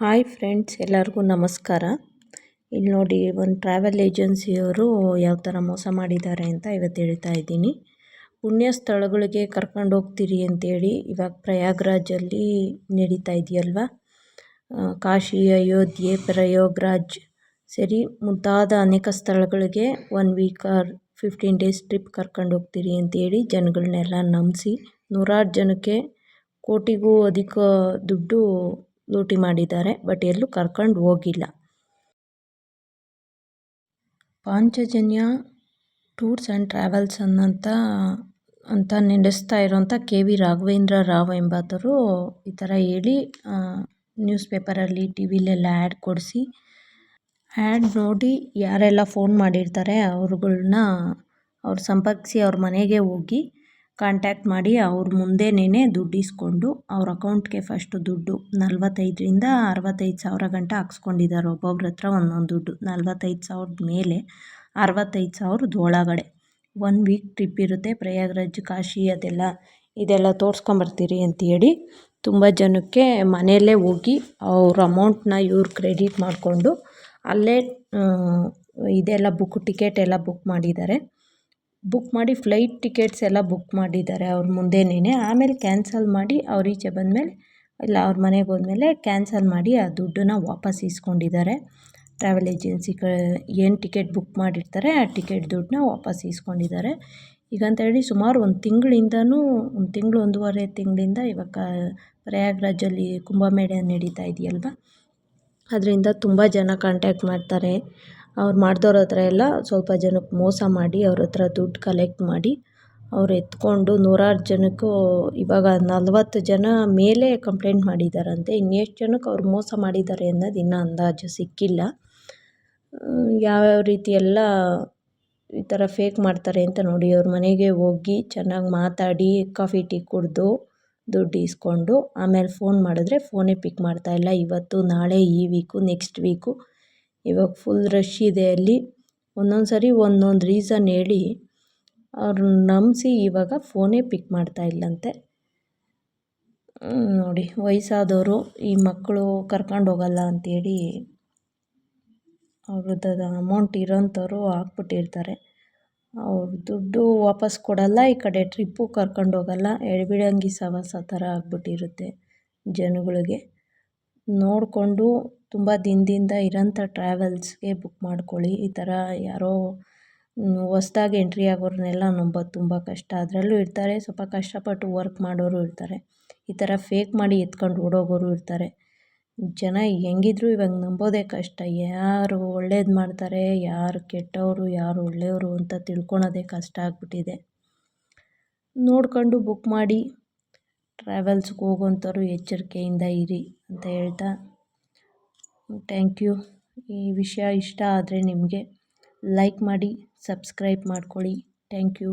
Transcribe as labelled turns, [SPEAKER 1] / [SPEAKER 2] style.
[SPEAKER 1] Hi friends, ಎಲ್ಲರಿಗೂ ನಮಸ್ಕಾರ. ಇಲ್ಲಿ ನೋಡಿ, ಒಂದು ಟ್ರಾವೆಲ್ ಏಜೆನ್ಸಿಯವರು ಯಾವ ಥರ ಮೋಸ ಮಾಡಿದ್ದಾರೆ ಅಂತ ಇವತ್ತು ಹೇಳ್ತಾ ಇದ್ದೀನಿ. ಪುಣ್ಯ ಸ್ಥಳಗಳಿಗೆ ಕರ್ಕೊಂಡು ಹೋಗ್ತೀರಿ ಅಂತೇಳಿ ಇವಾಗ ಪ್ರಯಾಗ್ರಾಜಲ್ಲಿ ನಡೀತಾ ಇದೆಯಲ್ವ? ಕಾಶಿ, ಅಯೋಧ್ಯೆ, ಪ್ರಯಾಗ್ರಾಜ್ ಸರಿ ಮುಂತಾದ ಅನೇಕ ಸ್ಥಳಗಳಿಗೆ one week or fifteen days trip ಕರ್ಕೊಂಡು ಹೋಗ್ತೀರಿ ಅಂತೇಳಿ ಜನಗಳನ್ನೆಲ್ಲ ನಂಬಿಸಿ ನೂರಾರು ಜನಕ್ಕೆ ಕೋಟಿಗೂ ಅಧಿಕ ದುಡ್ಡು ಲೂಟಿ ಮಾಡಿದ್ದಾರೆ, ಬಟ್ ಎಲ್ಲೂ ಕರ್ಕೊಂಡು ಹೋಗಿಲ್ಲ. ಪಾಂಚಜನ್ಯ ಟೂರ್ಸ್ ಆ್ಯಂಡ್ ಟ್ರಾವೆಲ್ಸ್ ಅನ್ನೋಂಥ ಅಂತ ನಡೆಸ್ತಾ ಇರೋಂಥ ಕೆ ವಿ ರಾಘವೇಂದ್ರ ರಾವ್ ಎಂಬಾತರು ಈ ಥರ ಹೇಳಿ ನ್ಯೂಸ್ ಪೇಪರಲ್ಲಿ ಟಿ ವಿಲೆಲ್ಲ ಆ್ಯಡ್ ಕೊಡಿಸಿ, ಆ್ಯಡ್ ನೋಡಿ ಯಾರೆಲ್ಲ ಫೋನ್ ಮಾಡಿರ್ತಾರೆ ಅವ್ರುಗಳ್ನ, ಅವ್ರು ಸಂಪರ್ಕಿಸಿ ಅವ್ರ ಮನೆಗೆ ಹೋಗಿ ಕಾಂಟ್ಯಾಕ್ಟ್ ಮಾಡಿ ಅವ್ರ ಮುಂದೆನೇ ದುಡ್ಡು ಇಸ್ಕೊಂಡು ಅವ್ರ ಅಕೌಂಟ್ಗೆ ಫಸ್ಟು ದುಡ್ಡು ನಲ್ವತ್ತೈದರಿಂದ ಅರವತ್ತೈದು ಸಾವಿರ ಗಂಟ ಹಾಕ್ಸ್ಕೊಂಡಿದ್ದಾರೆ ಒಬ್ಬೊಬ್ರ ಹತ್ರ ಒಂದೊಂದು ದುಡ್ಡು ನಲ್ವತ್ತೈದು ಸಾವಿರದ ಮೇಲೆ ಅರವತ್ತೈದು ಸಾವಿರದ ಒಳಗಡೆ. ಒನ್ ವೀಕ್ ಟ್ರಿಪ್ ಇರುತ್ತೆ, ಪ್ರಯಾಗ್ರಾಜ್, ಕಾಶಿ ಅದೆಲ್ಲ ಇದೆಲ್ಲ ತೋರಿಸ್ಕೊಂಬರ್ತೀರಿ ಅಂತೇಳಿ ತುಂಬ ಜನಕ್ಕೆ ಮನೆಯಲ್ಲೇ ಹೋಗಿ ಅವ್ರ ಅಮೌಂಟ್ನ ಇವ್ರು ಕ್ರೆಡಿಟ್ ಮಾಡಿಕೊಂಡು ಅಲ್ಲೇ ಇದೆಲ್ಲ ಬುಕ್ ಟಿಕೆಟ್ ಎಲ್ಲ ಬುಕ್ ಮಾಡಿದ್ದಾರೆ. ಬುಕ್ ಮಾಡಿ ಫ್ಲೈಟ್ ಟಿಕೆಟ್ಸ್ ಎಲ್ಲ ಬುಕ್ ಮಾಡಿದ್ದಾರೆ ಅವ್ರ ಮುಂದೆನೇ ಆಮೇಲೆ ಕ್ಯಾನ್ಸಲ್ ಮಾಡಿ ಅವ್ರು ಈಚೆ ಬಂದಮೇಲೆ, ಇಲ್ಲ ಅವ್ರ ಮನೆಗೆ ಹೋದ್ಮೇಲೆ ಕ್ಯಾನ್ಸಲ್ ಮಾಡಿ ಆ ದುಡ್ಡನ್ನು ವಾಪಸ್ ಇಸ್ಕೊಂಡಿದ್ದಾರೆ ಟ್ರಾವೆಲ್ ಏಜೆನ್ಸಿ ಕ, ಏನು ಟಿಕೆಟ್ ಬುಕ್ ಮಾಡಿರ್ತಾರೆ, ಆ ಟಿಕೆಟ್ ದುಡ್ಡನ್ನ ವಾಪಸ್ ಇಸ್ಕೊಂಡಿದ್ದಾರೆ ಈಗ ಹೇಳಿ ಸುಮಾರು ಒಂದು ತಿಂಗಳಿಂದನೂ, ಒಂದು ತಿಂಗಳು ಒಂದೂವರೆ ತಿಂಗಳಿಂದ ಇವಾಗ ಪ್ರಯಾಗ್ರಾಜಲ್ಲಿ ಕುಂಭಮೇಳ ನಡೀತಾ ಇದೆಯಲ್ವ? ಅದರಿಂದ ತುಂಬ ಜನ ಕಾಂಟ್ಯಾಕ್ಟ್ ಮಾಡ್ತಾರೆ. ಅವ್ರು ಮಾಡಿದವ್ರ ಹತ್ರ ಎಲ್ಲ ಸ್ವಲ್ಪ ಜನಕ್ಕೆ ಮೋಸ ಮಾಡಿ ಅವ್ರ ಹತ್ರ ದುಡ್ಡು ಕಲೆಕ್ಟ್ ಮಾಡಿ ಅವ್ರು ಎತ್ಕೊಂಡು ನೂರಾರು ಜನಕ್ಕೂ ಇವಾಗ ನಲ್ವತ್ತು ಜನ ಮೇಲೆ ಕಂಪ್ಲೇಂಟ್ ಮಾಡಿದ್ದಾರಂತೆ ಇನ್ನೆಷ್ಟು ಜನಕ್ಕೆ ಅವ್ರು ಮೋಸ ಮಾಡಿದ್ದಾರೆ ಅನ್ನೋದು ಇನ್ನೂ ಅಂದಾಜು ಸಿಕ್ಕಿಲ್ಲ. ಯಾವ್ಯಾವ ರೀತಿ ಎಲ್ಲ ಈ ಥರ ಫೇಕ್ ಮಾಡ್ತಾರೆ ಅಂತ ನೋಡಿ ಅವ್ರ ಮನೆಗೆ ಹೋಗಿ ಚೆನ್ನಾಗಿ ಮಾತಾಡಿ ಕಾಫಿ ಟೀ ಕುಡಿದು ದುಡ್ಡು ಇಸ್ಕೊಂಡು ಆಮೇಲೆ ಫೋನ್ ಮಾಡಿದ್ರೆ ಫೋನೇ ಪಿಕ್ ಮಾಡ್ತಾಯಿಲ್ಲ ಇವತ್ತು, ನಾಳೆ, ಈ ವೀಕು ನೆಕ್ಸ್ಟ್ ವೀಕು ಇವಾಗ ಫುಲ್ ರಶ್ ಇದೆ ಅಲ್ಲಿ. ಒಂದೊಂದು ಸರಿ ಒಂದೊಂದು ರೀಸನ್ ಹೇಳಿ ಅವ್ರನ್ನ ನಂಬಿಸಿ ಇವಾಗ ಫೋನೇ ಪಿಕ್ ಮಾಡ್ತಾ ಇಲ್ಲಂತೆ. ನೋಡಿ ವಯಸ್ಸಾದವರು, ಈ ಮಕ್ಕಳು ಕರ್ಕೊಂಡು ಹೋಗಲ್ಲ ಅಂಥೇಳಿ ಅವ್ರದ್ದು ಅಮೌಂಟ್ ಇರೋಂಥವ್ರು ಹಾಕ್ಬಿಟ್ಟಿರ್ತಾರೆ. ಅವ್ರು ದುಡ್ಡು ವಾಪಸ್ ಕೊಡಲ್ಲ, ಈ ಕಡೆ ಟ್ರಿಪ್ಪು ಕರ್ಕೊಂಡು ಹೋಗಲ್ಲ. ಎಡಬಿಡಂಗಿ ಸವಾಸ ಥರ ಆಗ್ಬಿಟ್ಟಿರುತ್ತೆ ಜನಗಳಿಗೆ. ನೋಡಿಕೊಂಡು ತುಂಬ ದಿನದಿಂದ ಇರೋಂಥ ಟ್ರಾವೆಲ್ಸ್ಗೆ ಬುಕ್ ಮಾಡ್ಕೊಳ್ಳಿ. ಈ ಥರ ಯಾರೋ ಹೊಸ್ದಾಗಿ ಎಂಟ್ರಿ ಆಗೋರನ್ನೆಲ್ಲ ನಂಬೋದು. ತುಂಬ ಕಷ್ಟ. ಅದರಲ್ಲೂ ಇರ್ತಾರೆ. ಸ್ವಲ್ಪ ಕಷ್ಟಪಟ್ಟು ವರ್ಕ್ ಮಾಡೋರು ಇರ್ತಾರೆ. ಈ ಥರ ಫೇಕ್ ಮಾಡಿ ಎತ್ಕೊಂಡು ಓಡೋಗೋರು ಇರ್ತಾರೆ. ಜನ ಹೆಂಗಿದ್ರು ಇವಾಗ ನಂಬೋದೇ ಕಷ್ಟ. ಯಾರು ಒಳ್ಳೇದು ಮಾಡ್ತಾರೆ, ಯಾರು ಕೆಟ್ಟವರು, ಯಾರು ಒಳ್ಳೆಯವರು ಅಂತ ತಿಳ್ಕೊಳೋದೇ ಕಷ್ಟ ಆಗ್ಬಿಟ್ಟಿದೆ. ನೋಡ್ಕೊಂಡು ಬುಕ್ ಮಾಡಿ ಟ್ರಾವೆಲ್ಸ್ಗೆ ಹೋಗೋಂಥವ್ರು ಎಚ್ಚರಿಕೆಯಿಂದ ಇರಿ ಅಂತ ಹೇಳ್ತಾ ಥ್ಯಾಂಕ್ ಯು. ಈ ವಿಷಯ ಇಷ್ಟ ಆದರೆ ನಿಮಗೆ ಲೈಕ್ ಮಾಡಿ ಸಬ್ಸ್ಕ್ರೈಬ್ ಮಾಡ್ಕೊಳ್ಳಿ. Thank you.